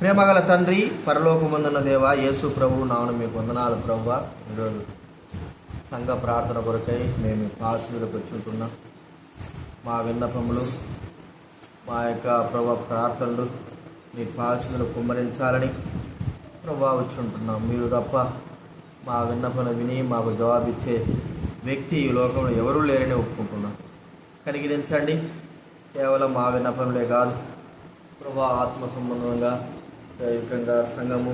ప్రేమగల తండ్రి పరలోకమందున్న దేవ యేసు ప్రభు నాను మీకు వందనాలు ప్రభు ఈరోజు సంఘ ప్రార్థన కొరకై మేము ఆశీర్లకు వచ్చుకుంటున్నాం మా విన్నపములు మా యొక్క ప్రభు ప్రార్థనలు మీ పాసులు కుమ్మరించాలని ప్రభా వచ్చుంటున్నాం. మీరు తప్ప మా విన్నపం విని మాకు జవాబిచ్చే వ్యక్తి ఈ లోకంలో ఎవరూ లేరని ఒప్పుకుంటున్నాం. కనిగిరించండి కేవలం మా విన్నపంలే కాదు ప్రభా ఆత్మ సంబంధంగా దైవికంగా సంఘము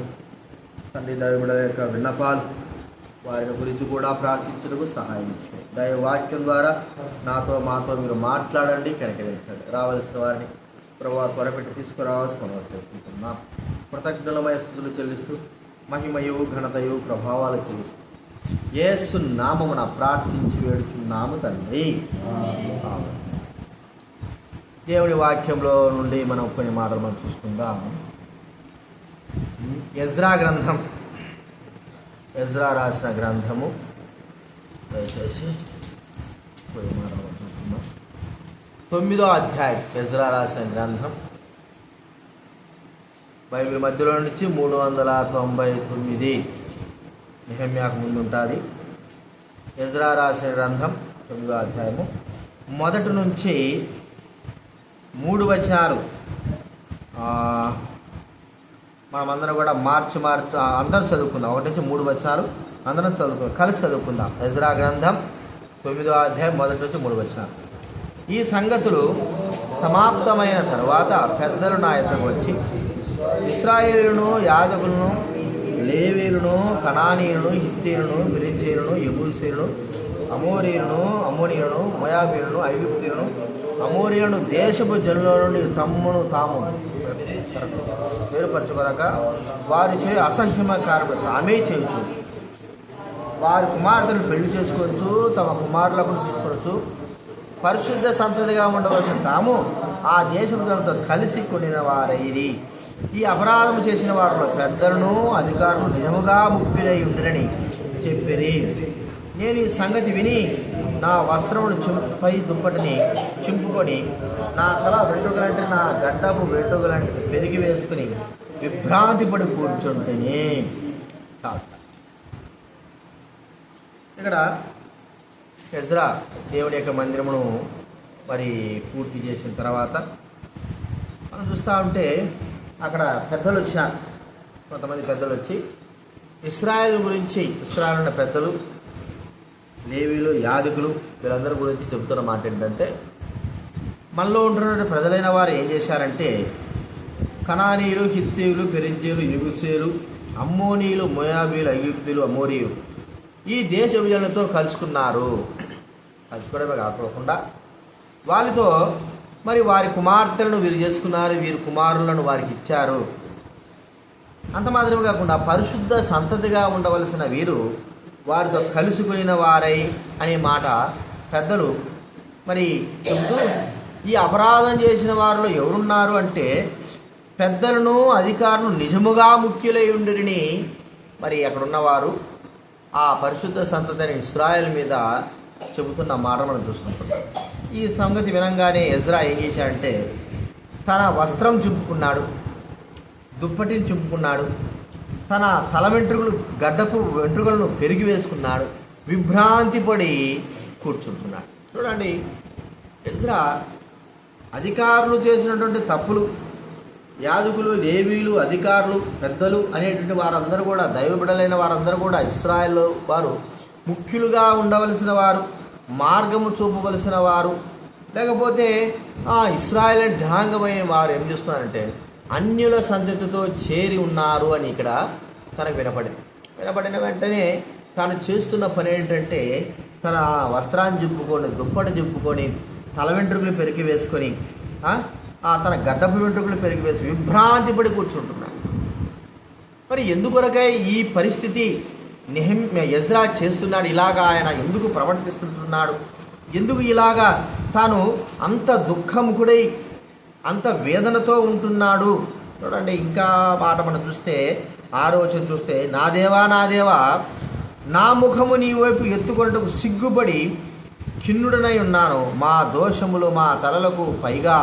తండ్రి దైవుల యొక్క విన్నపాలు వారిని గురించి కూడా ప్రార్థించడానికి సహాయం చేయండి దైవ వాక్యం ద్వారా నాతో మాతో మీరు మాట్లాడండి కనికరించండి. రావాల్సిన వారిని ప్రభావ త్వరపెట్టి తీసుకురావాల్సి మనం చేసుకుంటున్నాం. కృతజ్ఞలమయ స్థుతులు చెల్లిస్తూ మహిమయు ఘనతయు ప్రభావాలు చెల్లిస్తూ ఏసు నామమున ప్రార్థించి వేడుచున్నాము తండ్రి. దేవుడి వాక్యంలో నుండి మనం కొన్ని మాటలు మనం చూసుకుందాం. ఎజ్రా గ్రంథం. ఎజ్రా రాసిన గ్రంథము. దయచేసి కొన్ని మాటలు మనం చూసుకుందాం. తొమ్మిదో అధ్యాయం. ఎజ్రా రాసిన గ్రంథం. బైబిల్ మధ్యలో నుంచి మూడు వందల తొంభై తొమ్మిది. నిహమ్యాకు ముందు ఉంటుంది. ఎజ్రా రాసిన గ్రంథం తొమ్మిదో అధ్యాయము. మొదటి నుంచి మూడు వచనాలు. మనమందరం కూడా మార్చి మార్చి అందరం చదువుకుందాం. ఒకటి నుంచి మూడు వచనాలు అందరం చదువుకుందాం కలిసి చదువుకుందాం. ఎజ్రా గ్రంథం తొమ్మిదో అధ్యాయం మొదటి నుంచి మూడు వచనాలు. ఈ సంగతులు సమాప్తమైన తర్వాత పెద్దలు నా ఎద్దకు వచ్చి ఇస్రాయేలును యాజకులను లేవీలను కణానీయులను హిత్తీలను బిరించీలను యబూసీలను అమోరీలను అమోనీయులను మొయాబీలను ఐగుప్తీలను అమోరీలను దేశపు జనుల నుండి తమ్మును తాము వేరుపరచుకొనక వారి చే అసంఖ్యమ కార్యము తామే చేయొచ్చు వారి కుమార్తెను పెళ్ళి చేసుకోవచ్చు తమ కుమారులకు తీసుకోవచ్చు పరిశుద్ధ సంతతిగా ఉండవలసిన తాము ఆ దేశపు జనులతో కలిసి కొనిన వారైది ఈ అపరాధం చేసిన వారిలో పెద్దలను అధికారులు నిజముగా ముప్పిరై ఉండిరని చెప్పిరి. నేను ఈ సంగతి విని నా వస్త్రమును చింపై దుప్పటిని చింపుకొని నా తల వెంట్రుకలంటే నా గడ్డపు వెంట్రుకలంటే పెరిగి వేసుకుని విభ్రాంతి పడి కూర్చుంటేనే. చాలు. ఇక్కడ ఎజ్రా దేవుడి యొక్క మందిరమును మరి పూర్తి చేసిన తర్వాత మనం చూస్తూ ఉంటే అక్కడ పెద్దలు వచ్చినారు కొంతమంది పెద్దలు వచ్చి ఇస్రాయల్ గురించి ఇస్రాయల్ ఉన్న పెద్దలు లేవీలు యాజకులు వీళ్ళందరి గురించి చెబుతున్న మాట ఏంటంటే మనలో ఉంటున్న ప్రజలైన వారు ఏం చేశారంటే కణానీయులు హిత్తీయులు పెరింజీలు యుగుసేలు అమ్మోనీయులు మొయాబీలు అయ్యుక్తులు అమోరియు ఈ దేశ విజయాలతో కలుసుకున్నారు. కలుసుకోవడమే కాకుండా వాళ్ళతో మరి వారి కుమార్తెలను వీరు చేసుకున్నారు వీరి కుమారులను వారికి ఇచ్చారు. అంత మాత్రమే కాకుండా పరిశుద్ధ సంతతిగా ఉండవలసిన వీరు వారితో కలుసుకుని వారై అనే మాట పెద్దలు మరి చెబుతూ ఈ అపరాధం చేసిన వారిలో ఎవరున్నారు అంటే పెద్దలను అధికారులను నిజముగా ముఖ్యులై ఉండిరిని మరి అక్కడున్నవారు. ఆ పరిశుద్ధ సంతతిని ఇస్రాయల్ మీద చెబుతున్న మాట మనం చూస్తుంటాం. ఈ సంగతి వినంగానే ఎజ్రా ఏం చేశాడంటే తన వస్త్రం చింపుకున్నాడు దుప్పటిని చింపుకున్నాడు తన తల వెంట్రుకలు గడ్డపు వెంట్రుకలను పెరిగి వేసుకున్నాడు. విభ్రాంతి పడి కూర్చుంటున్నాడు. చూడండి ఎజ్రా అధికారులు చేసినటువంటి తప్పులు యాజకులు లేవీలు అధికారులు పెద్దలు అనేటువంటి వారందరూ కూడా దైవబిడలైన వారందరూ కూడా ఇస్రాయల్ వారు ముఖ్యులుగా ఉండవలసిన వారు మార్గము చూపవలసిన వారు. లేకపోతే ఆ ఇస్రాయల్ జనాంగమైన వారు ఏం చేస్తున్నారంటే అన్యుల సంతతితో చేరి ఉన్నారు అని ఇక్కడ తనకు వినపడింది. వినపడిన వెంటనే తాను చేస్తున్న పని ఏంటంటే తన వస్త్రాన్ని చెప్పుకొని దుప్పటి చెప్పుకొని తల వెంట్రుకలు పెరికి వేసుకొని తన గడ్డపు వెంట్రుకలు పెరిగి వేసి విభ్రాంతి పడి కూర్చుంటున్నాడు. మరి ఎందుకొరకై ఈ పరిస్థితి నిహం ఎజ్రా చేస్తున్నాడు? ఇలాగా ఆయన ఎందుకు ప్రవర్తిస్తుంటున్నాడు? ఎందుకు ఇలాగా తాను అంత దుఃఖం కూడా అంత వేదనతో ఉంటున్నాడు. చూడండి ఇంకా మాట మనం చూస్తే ఆరో చూస్తే నా దేవా నా దేవా నా ముఖము నీ వైపు ఎత్తుకొనటకు సిగ్గుపడి ఖిన్నుడనై ఉన్నాను. మా దోషములు మా తలలకు పైగా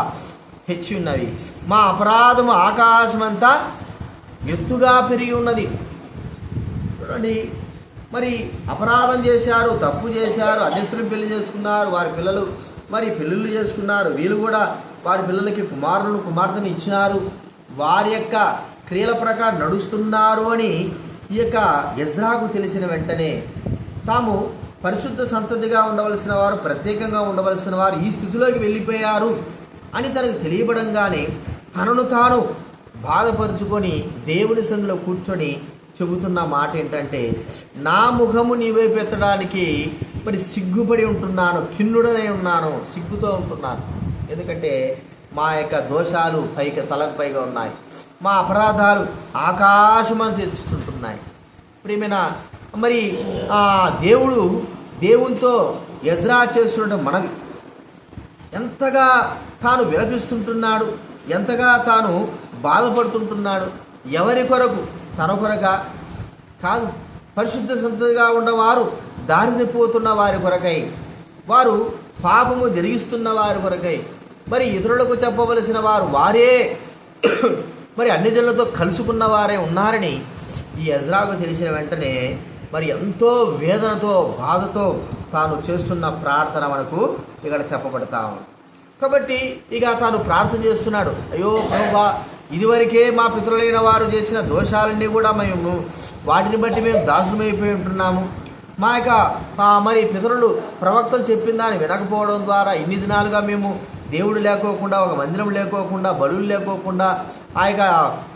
హెచ్చి ఉన్నవి. మా అపరాధము ఆకాశమంతా ఎత్తుగా పెరిగి ఉన్నది. చూడండి మరి అపరాధం చేశారు తప్పు చేశారు అన్యస్త్రం పెళ్ళి చేసుకున్నారు వారి పిల్లలు మరి పెళ్ళిళ్ళు చేసుకున్నారు వీళ్ళు కూడా వారి పిల్లలకి కుమారులను కుమార్తెను ఇచ్చినారు. వారి యొక్క క్రియల ప్రకారం నడుస్తున్నారు అని ఈ యొక్క ఎజ్రాకు తెలిసిన వెంటనే తాము పరిశుద్ధ సంతతిగా ఉండవలసిన వారు ప్రత్యేకంగా ఉండవలసిన వారు ఈ స్థితిలోకి వెళ్ళిపోయారు అని తనకు తెలియబడంగానే తనను తాను బాధపరుచుకొని దేవుని సందులో కూర్చొని చెబుతున్న మాట ఏంటంటే నా ముఖము నీవైపు ఎత్తడానికి మరి సిగ్గుపడి ఉంటున్నాను ఖిన్నుడనై ఉన్నాను సిగ్గుతో ఉంటున్నాను. ఎందుకంటే మా యొక్క దోషాలు పైకి తలకు పైగా ఉన్నాయి. మా అపరాధాలు ఆకాశమని తెచ్చుకుంటున్నాయి ప్రియమైన మరి ఆ దేవుడు దేవునితో ఎజ్రా చేస్తున్న మనవి. ఎంతగా తాను విలపిస్తుంటున్నాడు ఎంతగా తాను బాధపడుతుంటున్నాడు ఎవరి కొరకు? తన కొరగా కాదు పరిశుద్ధ సంతగా ఉన్నవారు దారి తప్పిపోతున్న వారి కొరకై వారు పాపము జరిగిస్తున్న వారి కొరకై మరి ఇతరులకు చెప్పవలసిన వారు వారే. మరి అన్ని జనులతో కలుసుకున్న వారే ఉన్నారని ఈ ఎజ్రాకు తెలిసిన వెంటనే మరి ఎంతో వేదనతో బాధతో తాను చేస్తున్న ప్రార్థన మనకు ఇక్కడ చెప్పబడతా కాబట్టి ఇక తాను ప్రార్థన చేస్తున్నాడు. అయ్యో ప్రభా ఇదివరకే మా పితరులైన వారు చేసిన దోషాలన్నీ కూడా మేము వాటిని బట్టి మేము దాసులమైపోయి ఉంటున్నాము. మా యొక్క మరి పితరులు ప్రవక్తలు చెప్పిన దాన్ని వినకపోవడం ద్వారా ఇన్ని దినాలుగా మేము దేవుడు లేకోకుండా ఒక మందిరం లేకోకుండా బలులు లేకోకుండా ఆ యొక్క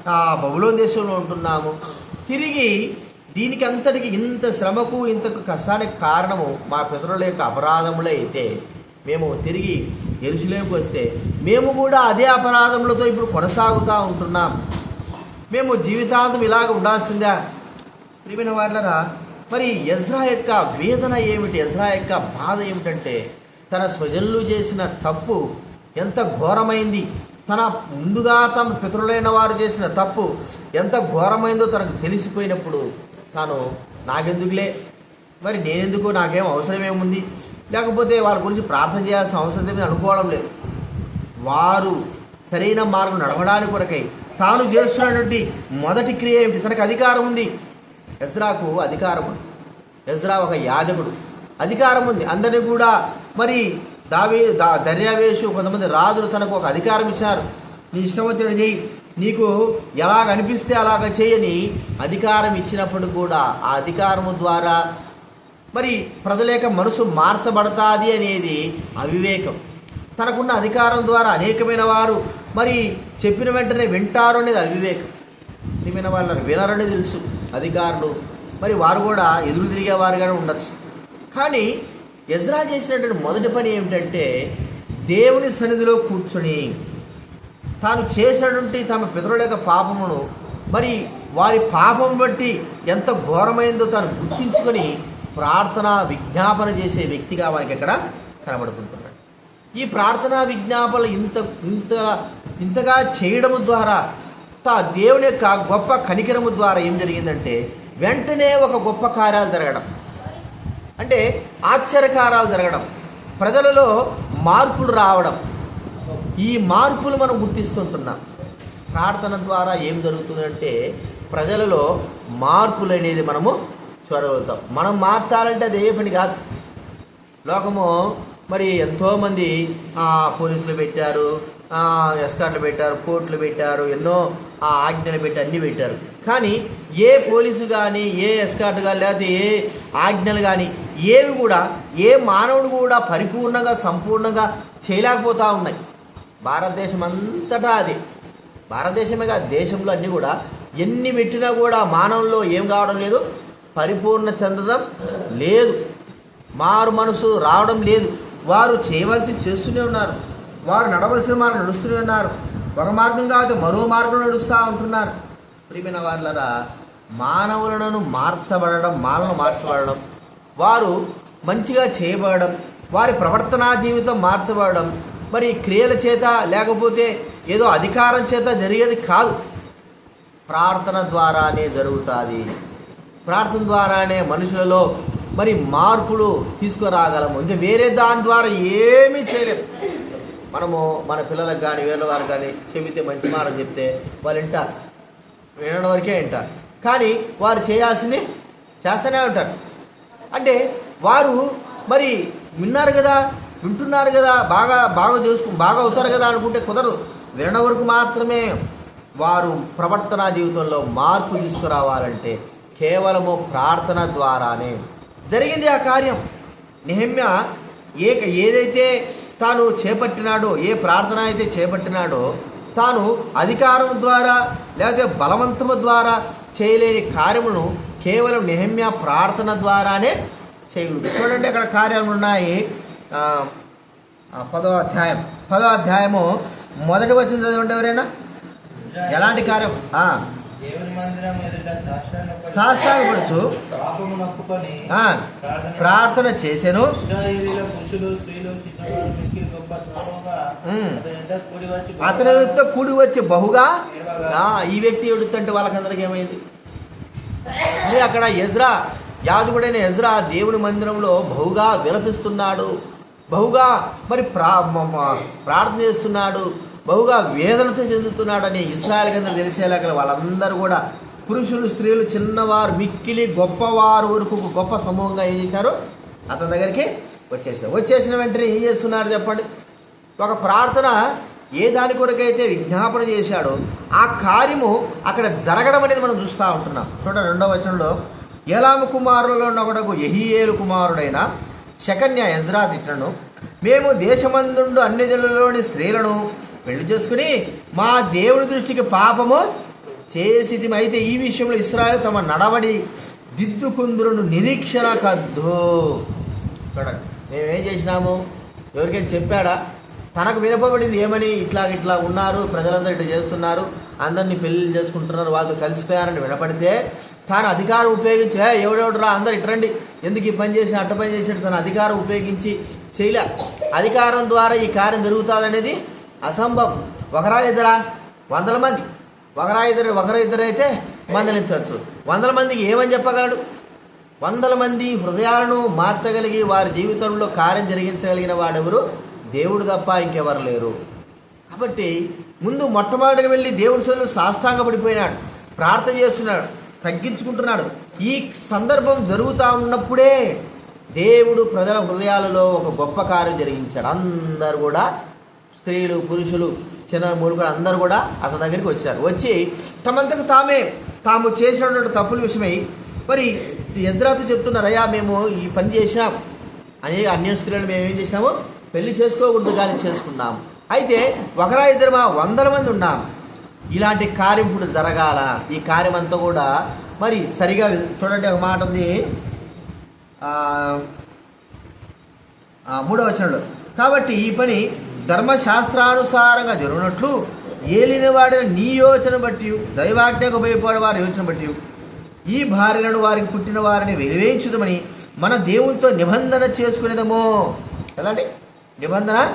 ఆ దేశంలో ఉంటున్నాము. తిరిగి దీనికి అంతటికి ఇంత శ్రమకు ఇంత కష్టానికి కారణము మా పితరుల యొక్క అపరాధములే అయితే మేము తిరిగి ఎరుసలేంకి వస్తే మేము కూడా అదే అపరాధములతో ఇప్పుడు కొనసాగుతూ ఉంటున్నాం. మేము జీవితాంతం ఇలాగ ఉండాల్సిందా. ప్రియమైన వాళ్ళరా మరి ఎజ్రా యొక్క వేదన ఏమిటి? ఎజ్రా యొక్క బాధ ఏమిటంటే తన స్వజనులు చేసిన తప్పు ఎంత ఘోరమైంది. తన ముందుగా తమ పితరులైన వారు చేసిన తప్పు ఎంత ఘోరమైందో తనకు తెలిసిపోయినప్పుడు తాను నాకెందుకులే? మరి నేనెందుకు? నాకేం అవసరం ఏముంది లేకపోతే వాళ్ళ గురించి ప్రార్థన చేయాల్సిన అవసరం ఏమీ అనుకోవడం లేదు. వారు సరైన మార్గం నడవడానికి కొరకై తాను చేస్తున్నటువంటి మొదటి క్రియ ఏమిటి? తనకు అధికారం ఉంది. ఎజ్రాకు అధికారం ఉంది ఎజ్రా ఒక యాజకుడు. అధికారం ఉంది అందరినీ కూడా మరి దావే దా దర్యావేషు కొంతమంది రాజులు తనకు ఒక అధికారం ఇచ్చారు. నీ ఇష్టం వచ్చిన చెయ్యి. నీకు ఎలాగ అనిపిస్తే అలాగ చేయని అధికారం ఇచ్చినప్పుడు కూడా ఆ అధికారము ద్వారా మరి ప్రజల యొక్క మనసు మార్చబడతాది అనేది అవివేకం. తనకున్న అధికారం ద్వారా అనేకమైన వారు మరి చెప్పిన వెంటనే వింటారు అనేది అవివేకం. ప్రియమైన వాళ్ళని వినరని తెలుసు అధికారులు. మరి వారు కూడా ఎదురు తిరిగే వారుగానే ఉండొచ్చు. కానీ ఎజ్రా చేసినటువంటి మొదటి పని ఏమిటంటే దేవుని సన్నిధిలో కూర్చొని తాను చేసినటువంటి తమ పితరుల యొక్క పాపమును మరి వారి పాపం బట్టి ఎంత ఘోరమైందో తాను గుర్తించుకొని ప్రార్థన విజ్ఞాపన చేసే వ్యక్తిగా మనకి ఇక్కడ కనబడుకుంటున్నాడు. ఈ ప్రార్థనా విజ్ఞాపనలు ఇంత ఇంత ఇంతగా చేయడము ద్వారా తా దేవుని యొక్క గొప్ప కనికరము ద్వారా ఏం జరిగిందంటే వెంటనే ఒక గొప్ప కార్యాలు జరగడం. అంటే ఆశ్చర్యకారాలు జరగడం ప్రజలలో మార్పులు రావడం. ఈ మార్పులు మనం గుర్తిస్తుంటున్నాం. ప్రార్థన ద్వారా ఏం జరుగుతుందంటే ప్రజలలో మార్పులు అనేది మనము చూడగలుగుతాం. మనం మార్చాలంటే అది ఏ పని కాదు. లోకము మరి ఎంతోమంది పోలీసులు పెట్టారు ఎస్కార్లు ఎస్కార్ట్లు పెట్టారు కోర్టులు పెట్టారు ఎన్నో ఆ, ఆజ్ఞలు పెట్టి అన్నీ పెట్టారు. కానీ ఏ పోలీసు కానీ ఏ ఎస్కార్ట్ కానీ లేకపోతే ఏ ఆజ్ఞలు కానీ ఏవి కూడా ఏ మానవుడు కూడా పరిపూర్ణంగా సంపూర్ణంగా చేయలేకపోతూ ఉన్నాయి. భారతదేశం అంతటా అది. భారతదేశమే కాదు దేశంలో అన్నీ కూడా. ఎన్ని పెట్టినా కూడా మానవుల్లో ఏం కావడం లేదు పరిపూర్ణ చెందడం లేదు. మారు మనసు రావడం లేదు. వారు చేయవలసి చేస్తూనే ఉన్నారు. వారు నడవలసిన మార్గం నడుస్తూనే ఉన్నారు. ఒక మార్గం కాదు మరో మార్గం నడుస్తూ ఉంటున్నారు. ప్రియమైన వార్లరా మానవులను మార్చబడడం మానవులు మార్చబడడం వారు మంచిగా చేయబడడం వారి ప్రవర్తనా జీవితం మార్చబడడం మరి క్రియల చేత లేకపోతే ఏదో అధికారం చేత జరిగేది కాదు. ప్రార్థన ద్వారానే జరుగుతుంది. ప్రార్థన ద్వారానే మనుషులలో మరి మార్పులు తీసుకురాగలము. ఇంకా వేరే దాని ద్వారా ఏమీ చేయలేము. మనము మన పిల్లలకు కానీ వేరే వారికి కానీ చెబితే మంచి మాట చెప్తే వాళ్ళు వింటారు వినడం వరకే వింటారు కానీ వారు చేయాల్సింది చేస్తూనే ఉంటారు. అంటే వారు మరి విన్నారు కదా వింటున్నారు కదా బాగా బాగా చేసుకు బాగా అవుతారు కదా అనుకుంటే కుదరదు. వినడం వరకు మాత్రమే వారు ప్రవర్తన జీవితంలో మార్పు తీసుకురావాలంటే కేవలము ప్రార్థన ద్వారానే జరిగింది ఆ కార్యం. నిహమ్య ఏ ఏదైతే తాను చేపట్టినాడో ఏ ప్రార్థన అయితే చేపట్టినాడో తాను అధికారం ద్వారా లేకపోతే బలవంతము ద్వారా చేయలేని కార్యమును కేవలం నిహమ్య ప్రార్థన ద్వారానే చేయగలుగుతుంది చూడండి అక్కడ కార్యాలు ఉన్నాయి పదో అధ్యాయం. పదో అధ్యాయము మొదటి వచ్చిన చదవండి ఎవరైనా? ఎలాంటి కార్యం? సాష్టాంగపడుచు. ప్రార్థన ఉమ్. అతని కూడి వచ్చి అతని యొక్క కూడి వచ్చి బహుగా? ఈ వ్యక్తి ఎడుతుంటే వాళ్ళకందరికి ఏమైంది? అక్కడ ఎజ్రా యాజకుడైన ఎజ్రా దేవుని మందిరంలో బహుగా విలపిస్తున్నాడు. బహుగా మరి ప్రా ప్రార్థన చేస్తున్నాడు. బహుగా వేదనతో చెందుతున్నాడని ఇస్రాయల్ కింద తెలిసేలాగా వాళ్ళందరూ కూడా పురుషులు స్త్రీలు చిన్నవారు మిక్కిలి గొప్పవారు వరకు ఒక గొప్ప సమూహంగా ఏం చేశారు? అతని దగ్గరికి వచ్చేసారు. వచ్చేసిన వెంటనే ఏం చేస్తున్నారు చెప్పండి? ఒక ప్రార్థన ఏ దాని కొరకైతే విజ్ఞాపన చేశాడో ఆ కార్యము అక్కడ జరగడం అనేది మనం చూస్తూ ఉంటున్నాం. చూడండి రెండవ వచనంలో ఏలాము కుమారులలో ఒకడకు ఎహియేలు కుమారుడైన శకన్య ఎజ్రా తిట్టను. మేము దేశమందుండు అన్ని జనులలోని స్త్రీలను పెళ్ళి చేసుకుని మా దేవుడి దృష్టికి పాపము చేసిది అయితే ఈ విషయంలో ఇస్రాయల్ తమ నడవడి దిద్దుకుందురును నిరీక్షణ కద్దు. చూడండి మేమేం చేసినాము? ఎవరికైనా చెప్పాడా? తనకు వినపబడింది ఏమని ఇట్లా ఇట్లా ఉన్నారు ప్రజలందరూ ఇట్లా చేస్తున్నారు అందరినీ పెళ్ళిళ్ళు చేసుకుంటున్నారు వాళ్ళతో కలిసిపోయారని వినపడితే తాను అధికారం ఉపయోగించి ఎవడెవడురా? అందరు ఇట్రండి. ఎందుకు ఈ పని చేసి అట్ట పని చేసినట్టు తన అధికారం ఉపయోగించి చేయలే. అధికారం ద్వారా ఈ కార్యం జరుగుతుందనేది అసంభవం ఒకరా ఇద్దరా వందల మంది. ఒకరా ఇద్దరు ఒకరా ఇద్దరు అయితే మందలించవచ్చు. వందల మందికి ఏమని చెప్పగలడు? వందల మంది హృదయాలను మార్చగలిగి వారి జీవితంలో కార్యం జరిగించగలిగిన వాడెవరు? దేవుడు తప్ప ఇంకెవరు లేరు. కాబట్టి ముందు మొట్టమొదటిగా వెళ్ళి దేవుడి సొల్లు సాష్టాంగపడిపోయినాడు. ప్రార్థన చేస్తున్నాడు. తగ్గించుకుంటున్నాడు. ఈ సందర్భం జరుగుతూ ఉన్నప్పుడే దేవుడు ప్రజల హృదయాలలో ఒక గొప్ప కార్యం జరిగించాడు. అందరు కూడా స్త్రీలు పురుషులు చిన్న మూలుగులు అందరూ కూడా అతని దగ్గరికి వచ్చారు. వచ్చి తమంతకు తామే తాము చేసినటువంటి తప్పుల విషయమై మరి ఎజ్రాతో చెప్తున్నారయ్యా మేము ఈ పని చేసినాం. అనే అన్య స్త్రీలను మేము ఏం చేసినాము? పెళ్ళి చేసుకోకూడదు కానీ చేసుకున్నాం అయితే ఒకరా ఇద్దరు మా వందల మంది ఉన్నాం. ఇలాంటి కార్యం ఇప్పుడు జరగాల. ఈ కార్యం అంతా కూడా మరి సరిగా చూడండి ఒక మాట ఉంది. ఆ, మూడవ వచనంలో. కాబట్టి ఈ పని ధర్మశాస్త్రానుసారంగా జరుగునట్లు ఏలిన వాడిన నీ యోచన బట్టి దైవాజ్ఞకు భయపడే వారి యోచన బట్టి ఈ భార్యలను వారికి పుట్టిన వారిని వెలివేయించుదమని మన దేవునితో నిబంధన చేసుకునేదమో. ఎలాంటి? నిబంధన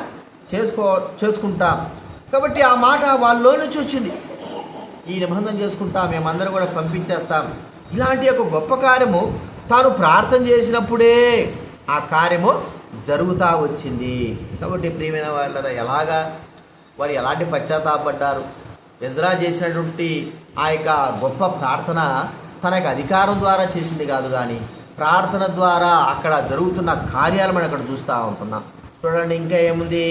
చేసుకో చేసుకుంటాం. కాబట్టి ఆ మాట వాళ్ళలో నుంచి వచ్చింది. ఈ నిబంధన చేసుకుంటాం మేమందరం కూడా పంపించేస్తాం. ఇలాంటి ఒక గొప్ప కార్యము తాను ప్రార్థన చేసినప్పుడే ఆ కార్యము జరుగుతూ వచ్చింది. కాబట్టి ప్రియమైన వాళ్ళ ఎలాగా వారు ఎలాంటి పశ్చాత్తాపడ్డారు? ఎజ్రా చేసినటువంటి ఆ యొక్క గొప్ప ప్రార్థన తన యొక్క అధికారం ద్వారా చేసింది కాదు కానీ ప్రార్థన ద్వారా అక్కడ జరుగుతున్న కార్యాలు మనం అక్కడ చూస్తూ ఉంటున్నాం. చూడండి ఇంకా ఏముంది?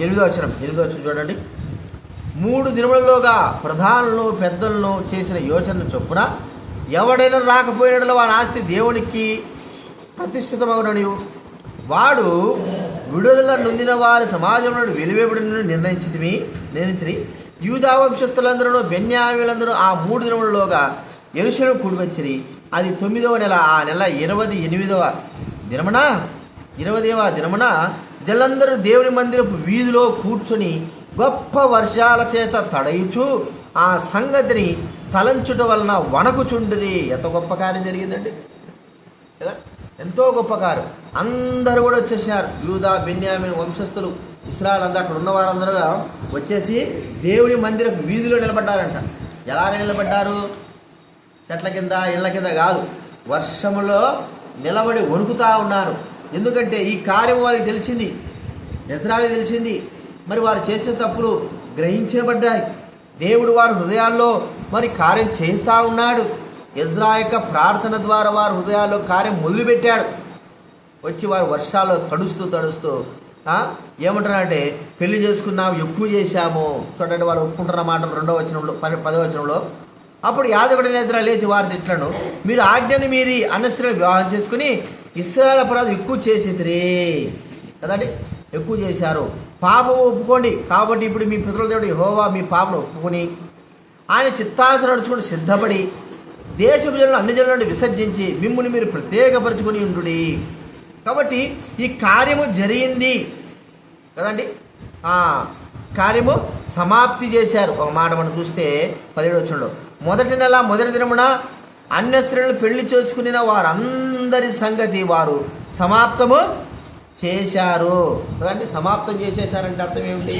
ఎనిమిదో వచ్చిన ఎనిమిదో వచ్చిన చూడండి. మూడు దినములలోగా ప్రధానులను పెద్దలను చేసిన యోచన చొప్పున ఎవడైనా రాకపోయినట్లు వాడి ఆస్తి దేవునికి ప్రతిష్ఠితమగునని వాడు విడుదల నొందిన వారి సమాజంలో వెలువేబడిన నిర్ణయించింది నిర్ణయించి యూదావంశస్థులందరూ బెన్యామీలందరూ ఆ మూడు దినములలోగా ఎరుషులు కూడివచ్చిరి. అది తొమ్మిదవ నెల ఆ నెల ఇరవై ఎనిమిదవ దినమున? ఇరవదేవ దినమున? జలందరూ దేవుని మందిరపు వీధిలో కూర్చొని గొప్ప వర్షాల చేత తడయుచు ఆ సంగతిని తలంచుట వలన వణకుచుండిరి. ఎంత గొప్ప కార్యం జరిగిందండి. కదా? ఎంతో గొప్ప కారు అందరూ కూడా వచ్చేసారు యూదా బెన్యామిన్ వంశస్థులు. ఇస్రాయల్ అంతా అక్కడ ఉన్న వారందరూ వచ్చేసి దేవుని మందిరపు వీధిలో నిలబడ్డారంట. ఎలాగ నిలబడ్డారు? చెట్ల కింద ఇళ్ళ కింద కాదు. వర్షములో నిలబడి వణుకుతా ఉన్నారు. ఎందుకంటే ఈ కార్యం వారికి తెలిసింది. ఎజ్రాకి తెలిసింది. మరి వారు చేసిన తప్పులు గ్రహించబడ్డాయి. దేవుడు వారి హృదయాల్లో మరి కార్యం చేస్తూ ఉన్నాడు. ఎజ్రా యొక్క ప్రార్థన ద్వారా వారి హృదయాల్లో కార్యం మొదలుపెట్టాడు. వచ్చి వారు వర్షాల్లో తడుస్తూ తడుస్తూ ఏమంటారంటే పెళ్ళి చేసుకున్నాము ఎక్కువ చేశాము. చూడండి వాళ్ళు ఒప్పుకుంటున్న మాటలు రెండో వచనంలో పది పదో వచనంలో. అప్పుడు యాదవుడి నేత్ర లేచి వారి తిట్లను మీరు ఆజ్ఞని మీరి అన్న స్త్రీలు వివాహం చేసుకుని ఇస్రాయల్ అపరాధం ఎక్కువ చేసేదిరే. కదండి ఎక్కువ చేశారు. పాపం ఒప్పుకోండి కాబట్టి ఇప్పుడు మీ పితృల దేవుడు హోవా మీ పాపను ఒప్పుకొని ఆయన చిత్తాసన నడుచుకుని సిద్ధపడి దేశపు జనులు అన్ని జనులను విసర్జించి మిమ్మల్ని మీరు ప్రత్యేకపరచుకొని ఉండుడి. కాబట్టి ఈ కార్యము జరిగింది. కదండి? కార్యము సమాప్తి చేశారు. ఒక మాట మనం చూస్తే పదిహేడు వచ్చంలో మొదటి నెల మొదటి దినమున అన్య స్త్రీలను పెళ్ళి చేసుకుని వారందరి సంగతి వారు సమాప్తము చేశారు. కదండి? సమాప్తం చేసేశారంటే అర్థం ఏమిటి?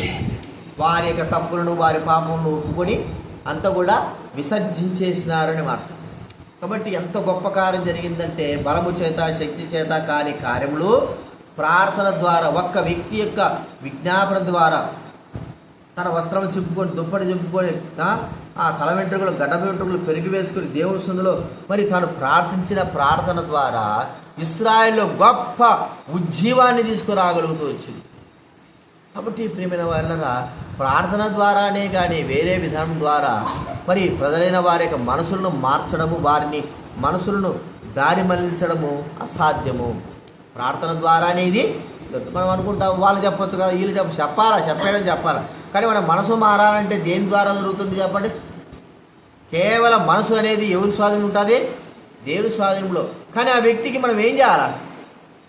వారి యొక్క తప్పులను వారి పాపములను ఒప్పుకొని అంతా కూడా విసర్జించేసినారని మాట. కాబట్టి ఎంత గొప్ప కార్యం జరిగిందంటే బలము చేత శక్తి చేత కాని కార్యములు ప్రార్థన ద్వారా ఒక్క వ్యక్తి యొక్క విజ్ఞాపన ద్వారా తన వస్త్రం చింపుకొని దుప్పటి చింపుకొని ఆ, తల వెంట్రుకలు గడ్డ వెంట్రుకలు పెరిగి వేసుకుని దేవుని సందులో మరి తాను ప్రార్థించిన ప్రార్థన ద్వారా ఇస్రాయిల్లో గొప్ప ఉజ్జీవాన్ని తీసుకురాగలుగుతూ వచ్చింది. కాబట్టి ప్రియమైన వాళ్ళరా ప్రార్థన ద్వారానే కానీ వేరే విధానం ద్వారా మరి ప్రజలైన వారి యొక్క మనసులను మార్చడము వారిని మనసులను దారి మళ్ళించడము అసాధ్యము. ప్రార్థన ద్వారానే ఇది. మనం అనుకుంటాం వాళ్ళు చెప్పొచ్చు కదా వీళ్ళు చెప్ప చెప్పాలా చెప్పేయడం చెప్పాలా. కానీ మన మనసు మారాలంటే దేని ద్వారా జరుగుతుంది చెప్పండి? కేవలం మనసు అనేది ఎవరి స్వాధీనం ఉంటుంది? దేవుని స్వాధీనంలో. కానీ ఆ వ్యక్తికి మనం ఏం చేయాలా?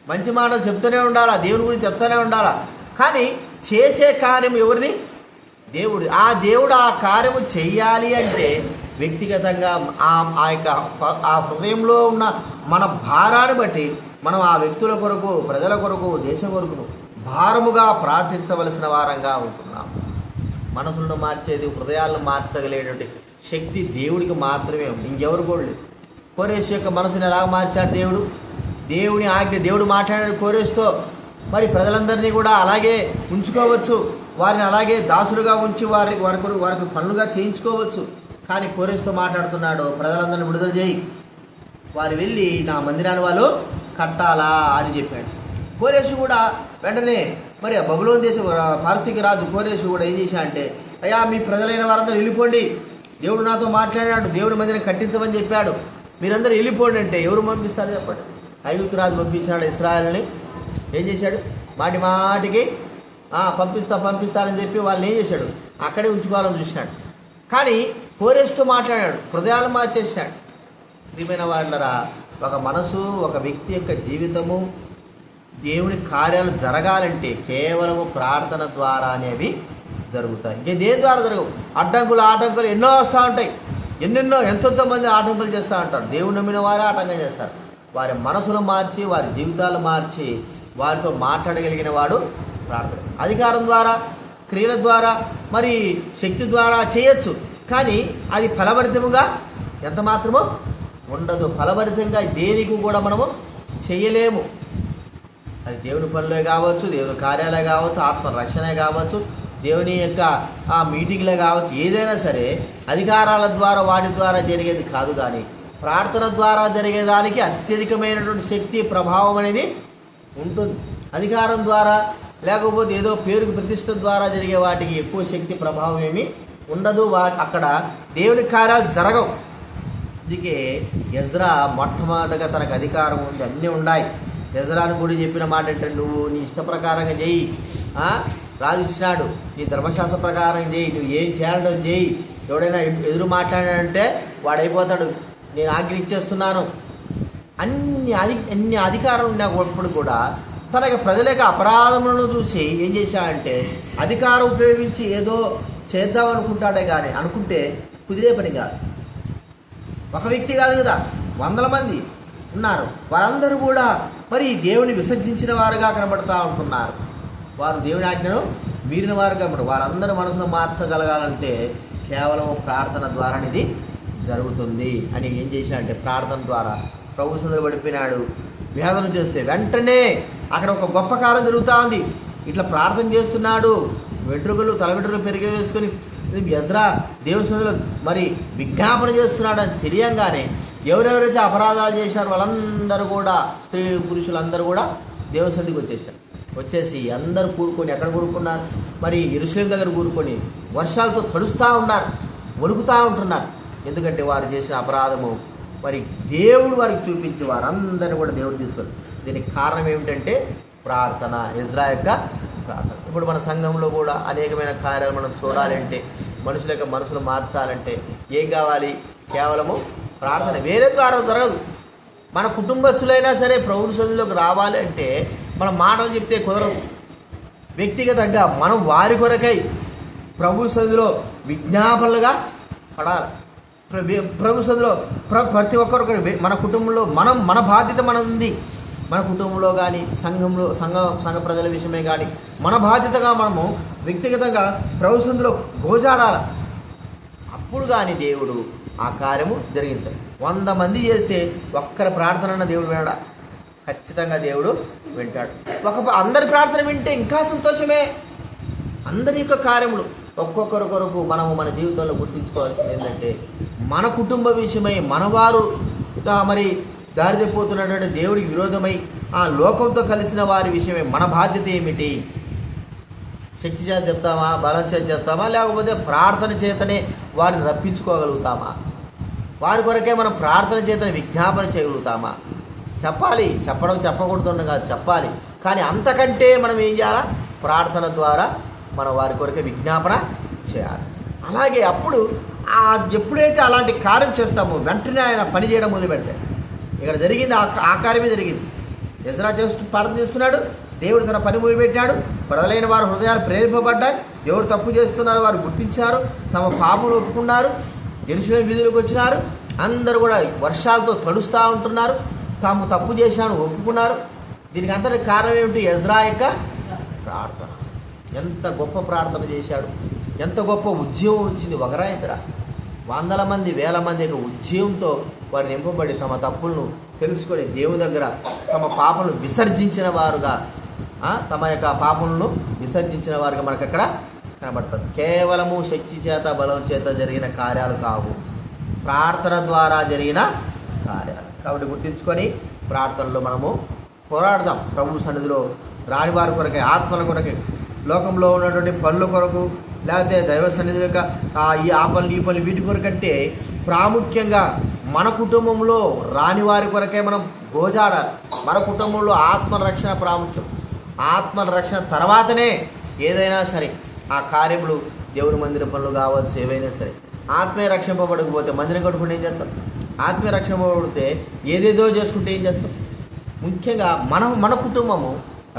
మంచి మాటలు చెప్తూనే ఉండాలా? దేవుని గురించి చెప్తూనే ఉండాలా? కానీ చేసే కార్యం ఎవరిది? దేవుడు. ఆ దేవుడు ఆ కార్యము చేయాలి అంటే వ్యక్తిగతంగా ఆ ఆ యొక్క ఆ హృదయంలో ఉన్న మన భారాన్ని బట్టి మనం ఆ వ్యక్తుల కొరకు ప్రజల కొరకు దేశం కొరకు భారముగా ప్రార్థించవలసిన వారంగా ఉంటున్నాం. మనసులను మార్చేది హృదయాలను మార్చగలిగేటువంటి శక్తి దేవుడికి మాత్రమే ఉంది. ఇంకెవరు కూడా లేదు కోరేష్ యొక్క మనసుని ఎలా మార్చాడు దేవుడు? దేవుని ఆజ్ఞ దేవుడు మాట్లాడాడు కోరేస్తో మరి ప్రజలందరినీ కూడా అలాగే ఉంచుకోవచ్చు. వారిని అలాగే దాసులుగా ఉంచి వారి వారి కొరకు వారికి పనులుగా చేయించుకోవచ్చు. కానీ కోరేష్తో మాట్లాడుతున్నాడు ప్రజలందరినీ విడుదల చేయి. వారు వెళ్ళి నా మందిరాన్ని వాళ్ళు కట్టాలా అని చెప్పాడు. కోరేషు కూడా వెంటనే మరి బబులోని దేశం ఆ పారసీక రాజు కోరేషు కూడా ఏం చేశా అంటే అయ్యా మీ ప్రజలైన వారందరూ వెళ్ళిపోండి. దేవుడు నాతో మాట్లాడాడు దేవుడి మందిరం కట్టించమని చెప్పాడు. మీరందరూ వెళ్ళిపోండి అంటే ఎవరు పంపిస్తారు చెప్పండి? ఐగుప్తు రాజు పంపించాడు ఇస్రాయల్ని. ఏం చేశాడు? మాటి మాటికి పంపిస్తా పంపిస్తానని చెప్పి వాళ్ళని ఏం చేశాడు? అక్కడే ఉంచుకోవాలని చూశాడు కానీ కోరేస్తూ మాట్లాడాడు హృదయాలు మార్చేసాడు ప్రియమైన వాళ్ళరా ఒక మనసు ఒక వ్యక్తి యొక్క జీవితము దేవుని కార్యాలు జరగాలంటే కేవలము ప్రార్థన ద్వారా అనేవి జరుగుతాయి. ఇంకే దేని ద్వారా జరగవు? అడ్డంకులు ఆటంకులు ఎన్నో వస్తూ ఉంటాయి. ఎన్నెన్నో ఎంతెంతో మంది ఆటంకులు చేస్తూ ఉంటారు. దేవుని నమ్మిన వారే ఆటంకం చేస్తారు. వారి మనసును మార్చి వారి జీవితాలు మార్చి వారితో మాట్లాడగలిగిన వాడు ప్రార్థన. అధికారం ద్వారా క్రియల ద్వారా మరి శక్తి ద్వారా చేయొచ్చు. కానీ అది ఫలభరితముగా ఎంత మాత్రమో ఉండదు. ఫలభరితంగా దేనికి కూడా మనము చేయలేము. అది దేవుని పనులే కావచ్చు దేవుని కార్యాలే కావచ్చు ఆత్మరక్షణే కావచ్చు దేవుని యొక్క ఆ మీటింగ్లే కావచ్చు ఏదైనా సరే అధికారాల ద్వారా వాటి ద్వారా జరిగేది కాదు కానీ ప్రార్థన ద్వారా జరిగేదానికి అత్యధికమైనటువంటి శక్తి ప్రభావం అనేది ఉంటుంది. అధికారం ద్వారా లేకపోతే ఏదో పేరుకు ప్రతిష్ట ద్వారా జరిగే వాటికి ఎక్కువ శక్తి ప్రభావం ఏమి ఉండదు. వా అక్కడ దేవుని కార్యాలు జరగవు. అందుకే ఎజ్రా మొట్టమొదటిగా తనకు అధికారం ఉంది అన్నీ ఉన్నాయి ఎజ్రాను కూడా చెప్పిన మాట ఏంటంటే నువ్వు నీ ఇష్ట ప్రకారంగా చేయి. రాజు ఇచ్చినాడు. నీ ధర్మశాస్త్ర ప్రకారం చేయి. నువ్వు ఏం చేయాలో చేయి. ఎవడైనా ఎదురు మాట్లాడాడంటే వాడైపోతాడు. నేను ఆజ్ఞ ఇచ్చేస్తున్నాను. అన్ని అధి అన్ని అధికారం ఉన్నప్పుడు కూడా తన యొక్క ప్రజల యొక్క అపరాధములను చూసి ఏం చేశాడంటే అధికారం ఉపయోగించి ఏదో చేద్దాం అనుకుంటాడే కానీ అనుకుంటే కుదిరే పని కాదు. ఒక వ్యక్తి కాదు కదా వందల మంది ఉన్నారు. వారందరూ కూడా మరి దేవుని విసర్జించిన వారుగా కనబడుతూ ఉంటున్నారు. వారు దేవుని ఆజ్ఞను మీరిన వారు కనబడు వారందరి మనసును మార్చగలగాలంటే కేవలం ప్రార్థన ద్వారా అనేది జరుగుతుంది అని ఏం చేశాడంటే ప్రార్థన ద్వారా ప్రభు సుందర పడిపోయినాడు. వేదన చేస్తే వెంటనే అక్కడ ఒక గొప్ప కారం జరుగుతూ ఉంది ఇట్లా ప్రార్థన చేస్తున్నాడు. వెంట్రుకలు తల వెంట్రుకలు పెరిగి వేసుకొని ఎజ్రా దేవుని మరి విజ్ఞాపన చేస్తున్నాడు అని తెలియంగానే ఎవరెవరైతే అపరాధాలు చేశారో వాళ్ళందరూ కూడా స్త్రీ పురుషులందరూ కూడా దేవుని సన్నిధికి వచ్చేసారు వచ్చేసి అందరూ కూడుకొని ఎక్కడ కూడుకున్నారు? మరి ఇరుసలం దగ్గర కూడుకొని వర్షాలతో తడుస్తూ ఉన్నారు వణుకుతూ ఉంటున్నారు. ఎందుకంటే వారు చేసిన అపరాధము మరి దేవుడు వారికి చూపించి వారందరినీ కూడా దేవుడు తీసుకొని దీనికి కారణం ఏమిటంటే ప్రార్థన ఇజ్రా యొక్క ప్రార్థన. ఇప్పుడు మన సంఘంలో కూడా అనేకమైన కార్యాలు మనం చూడాలంటే మనుషుల యొక్క మనసులు మార్చాలంటే ఏం కావాలి? కేవలము ప్రార్థన. వేరే ద్వారా జరగదు. మన కుటుంబస్తులైనా సరే ప్రభుత్వ సన్నిధిలోకి రావాలి అంటే మన మాటలు చెప్తే కుదరదు. వ్యక్తిగతంగా మనం వారి కొరకై ప్రభు సన్నిధిలో విజ్ఞాపనలుగా పడాలి. ప్రభు సందులో ప్ర ప్రతి ఒక్కరు మన కుటుంబంలో మనం మన బాధ్యత మనది. ఉంది మన కుటుంబంలో కానీ సంఘంలో సంఘ సంఘ ప్రజల విషయమే కానీ మన బాధ్యతగా మనము వ్యక్తిగతంగా ప్రభు సందులో గోజాడాల. అప్పుడు కానీ దేవుడు ఆ కార్యము జరిగించాలి వంద మంది చేస్తే ఒక్కరి ప్రార్థన దేవుడు వినడా? ఖచ్చితంగా దేవుడు వింటాడు. ఒక అందరి ప్రార్థన వింటే ఇంకా సంతోషమే. అందరి యొక్క కార్యములు. ఒక్కొక్కరి కొరకు మనము మన జీవితంలో గుర్తించుకోవాల్సింది ఏంటంటే మన కుటుంబ విషయమై మనవారు మరి దారితీపోతున్నటువంటి దేవుడికి విరోధమై ఆ లోకంతో కలిసిన వారి విషయమై మన బాధ్యత ఏమిటి? శక్తి చేత చెప్తామా? బలం చేత చెప్తామా? లేకపోతే ప్రార్థన చేతనే వారిని రప్పించుకోగలుగుతామా? వారి కొరకే మనం ప్రార్థన చేతనే విజ్ఞాపన చేయగలుగుతామా? చెప్పాలి. చెప్పడం చెప్పకూడదు కాదు చెప్పాలి. కానీ అంతకంటే మనం ఏం చేయాలా? ప్రార్థన ద్వారా మనం వారి కొరకే విజ్ఞాపన చేయాలి. అలాగే అప్పుడు ఆ ఎప్పుడైతే అలాంటి కార్యం చేస్తామో వెంటనే ఆయన పని చేయడం మొదలు పెడతాడు ఇక్కడ జరిగింది ఆ కార్యమే జరిగింది. ఎజరా చేస్తూ ప్రార్థన చేస్తున్నాడు దేవుడు తన పని మొదలుపెట్టినాడు ప్రజలైన వారు హృదయాలు ప్రేరేపబడ్డాయి ఎవరు తప్పు చేస్తున్నారో వారు గుర్తించారు తమ పాపలు ఒప్పుకున్నారు ఎరుసలేం వీధులకు వచ్చినారు అందరూ కూడా వర్షాలతో తడుస్తూ ఉంటున్నారు తాము తప్పు చేశాను ఒప్పుకున్నారు. దీనికి అంతటి కారణం ఏమిటి? ఎజ్రా యొక్క ప్రార్థన. ఎంత గొప్ప ప్రార్థన చేశాడు ఎంత గొప్ప ఉద్యమం వచ్చింది ఒకరా వందల మంది వేల మంది యొక్క ఉద్యమంతో వారు నింపబడి తమ తప్పులను తెలుసుకొని దేవుని దగ్గర తమ పాపలను విసర్జించిన వారుగా తమ యొక్క పాపలను విసర్జించిన వారుగా మనకు అక్కడ కనబడుతుంది కేవలము శక్తి చేత బలం చేత జరిగిన కార్యాలు కావు. ప్రార్థన ద్వారా జరిగిన కార్యాలు. కాబట్టి గుర్తించుకొని ప్రార్థనలో మనము పోరాడదాం. ప్రభు సన్నిధిలో రాని వారి కొరకే ఆత్మల కొరకే లోకంలో ఉన్నటువంటి పనుల కొరకు లేకపోతే దైవ సన్నిధి యొక్క ఈ ఆ పనులు ఈ పనులు వీటి కొరకంటే ప్రాముఖ్యంగా మన కుటుంబంలో రాని వారి కొరకే మనం గోజాడాలి. మన కుటుంబంలో ఆత్మరక్షణ ప్రాముఖ్యం. ఆత్మ రక్షణ తర్వాతనే ఏదైనా సరే ఆ కార్యములు దేవుని మందిర పనులు కావచ్చు ఏవైనా సరే ఆత్మీయ రక్షింపబడకపోతే మందిరం కట్టుకుంటే ఏం చేస్తాం? ఆత్మీయ రక్షింపబడితే ఏదేదో చేసుకుంటే ఏం చేస్తాం? ముఖ్యంగా మన మన కుటుంబము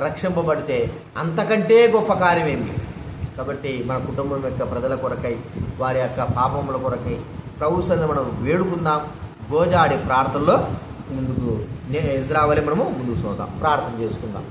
రక్షింపబడితే అంతకంటే గొప్ప కార్యమేమి? కాబట్టి మన కుటుంబం యొక్క ప్రజల కొరకై వారి యొక్క పాపముల కొరకై ప్రభుత్వాన్ని మనం వేడుకుందాం. గోజాడి ప్రార్థనలో ముందుకు ఇజ్రావలి మనము ముందుకు చూద్దాం ప్రార్థన చేసుకుందాం.